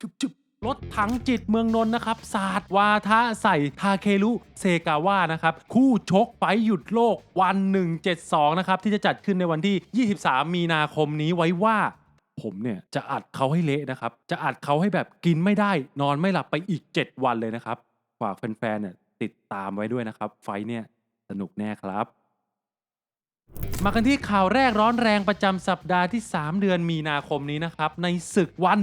จุบรถถังจิตเมืองนนท์นะครับศาสตร์วาทะใส่ทาเครุเซกาวะนะครับ คู่ชกไฟหยุดโลกวัน 172 นะครับ ที่จะจัดขึ้นในวันที่ 23 มีนาคมนี้ไว้ว่าผมเนี่ยจะอัดเขาให้เละนะครับ จะอัดเขาให้แบบกินไม่ได้ นอนไม่หลับไปอีก 7 วันเลยนะครับ ฝากแฟนๆเนี่ยติดตามไว้ด้วยนะครับ ไฟเนี่ยสนุกแน่ครับ มากันที่ข่าวแรกร้อนแรงประจำสัปดาห์ที่ 3 เดือนมีนาคมนี้นะครับ ในศึกวัน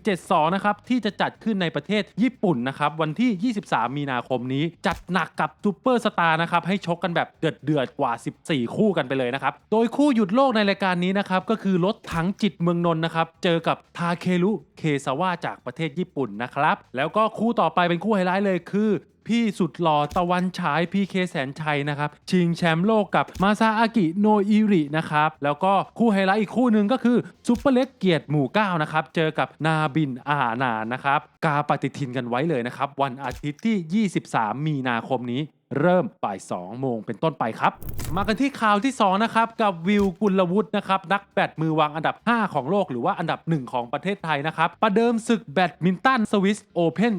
172 นะครับ ที่จะจัดขึ้นในประเทศญี่ปุ่นนะครับ วันที่ 23 มีนาคมนี้ จัดหนักกับซูเปอร์สตาร์นะครับ ให้ชกกันแบบเดือดเดือดๆกว่า 14 คู่กันไปเลยนะครับ โดยคู่หยุดโลกในรายการนี้นะครับ ก็คือรถถังจิตเมืองนนท์นะครับ เจอกับทาเครุเคซาวะจากประเทศญี่ปุ่นนะครับแล้วก็คู่ต่อไปเป็นคู่ไฮไลท์เลยคือ พี่สุดหล่อตะวันฉายพีเคแสนชัยนะครับ ชิงแชมป์โลกกับมาซาอากิโนอิรินะครับ แล้วก็คู่ไฮไลท์อีกคู่หนึ่งก็คือซุปเปอร์เล็กเกียรติหมู่9นะครับ เจอกับนาบินอาหนานนะครับ กาปฏิทินกันไว้เลยนะครับ วันอาทิตย์ที่ 23 มีนาคมนี้เริ่มบ่าย 2 โมงเป็นต้นไปครับ มากันที่ข่าวที่ 2 นะครับ กับวิวกุลวุฒินะครับ นักแบดมือวางอันดับ 5 ของโลกหรือว่าอันดับ 1 ของประเทศไทยนะครับ ประเดิมศึกแบดมินตันสวิสโอเพน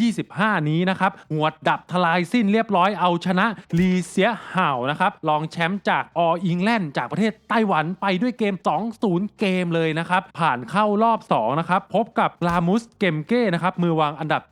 2025 นี้นะครับ หวดดับทลายสิ้นเรียบร้อยเอาชนะลีเซียห่าวนะครับรองแชมป์จากออิงแลนด์จากประเทศไต้หวันไปด้วยเกม 2-0 เกมเลยนะครับ ผ่านเข้ารอบ2นะครับพบกับลามุสเกมเก้นะครับมือวางอันดับ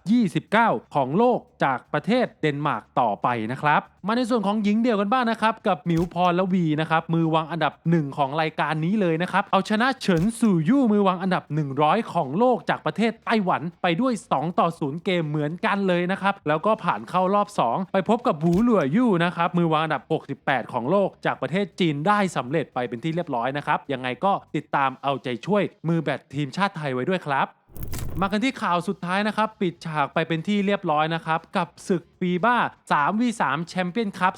29 ของโลก จากประเทศเดนมาร์กต่อไปนะครับ มาในส่วนของหญิงเดี่ยวกันบ้างนะครับ กับหมิวพรละวีนะครับมือวางอันดับ 1 ของรายการนี้เลยนะครับ เอาชนะเฉินสู่ยู่มือวางอันดับ 100 ของโลกจากประเทศไต้หวันไปด้วย 2 ต่อ 0 เกมเหมือนกันเลยนะครับ แล้วก็ผ่านเข้ารอบ 2 ไปพบกับบูหลัวยู่นะครับมือวางอันดับ 68 ของโลกจากประเทศจีนได้สำเร็จไปเป็นที่เรียบร้อยนะครับยังไงก็ติดตามเอาใจช่วยมือแบดทีมชาติไทยไว้ด้วยครับ มากันที่ข่าวสุดท้ายนะครับ ปิดฉากไปเป็นที่เรียบร้อยนะครับ กับศึกฟีบ้า 3v3 แชมเปี้ยนคัพ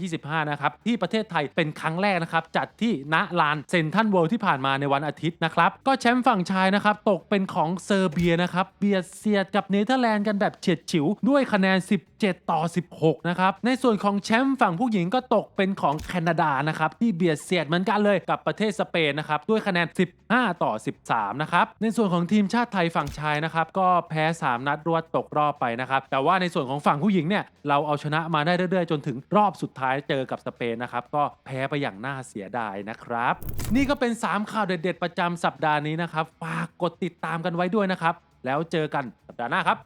2025 นะครับ ที่ประเทศไทยเป็นครั้งแรกนะครับ จัดที่ณลานเซนทันเวิลด์ที่ผ่านมาในวันอาทิตย์นะครับ ก็แชมป์ฝั่งชายนะครับ ตกเป็นของเซอร์เบียนะครับ เบียดเสียดกับเนเธอร์แลนด์กันแบบเฉียดฉิว ด้วยคะแนน 17 ต่อ 16 นะครับ ในส่วนของแชมป์ฝั่งผู้หญิงก็ตกเป็นของแคนาดานะครับที่เบียดเสียดเหมือนกันเลยกับประเทศสเปนนะครับด้วยคะแนน 15 ต่อ 13 นะครับในส่วนของทีมชาติไทยฝั่งชายนะครับก็แพ้ 3 นัดรวดตกรอบไปนะครับ แต่ว่าในส่วนของฝั่งผู้หญิงเนี่ยเราเอาชนะมาได้เรื่อยๆ จนถึงรอบสุดท้ายเจอกับสเปนนะครับ ก็แพ้ไปอย่างน่าเสียดายนะครับ นี่ก็เป็น 3 ข่าวเด็ด ๆ ประจำสัปดาห์นี้นะครับฝากกดติดตามกันไว้ด้วยนะครับ แล้วเจอกันสัปดาห์หน้าครับ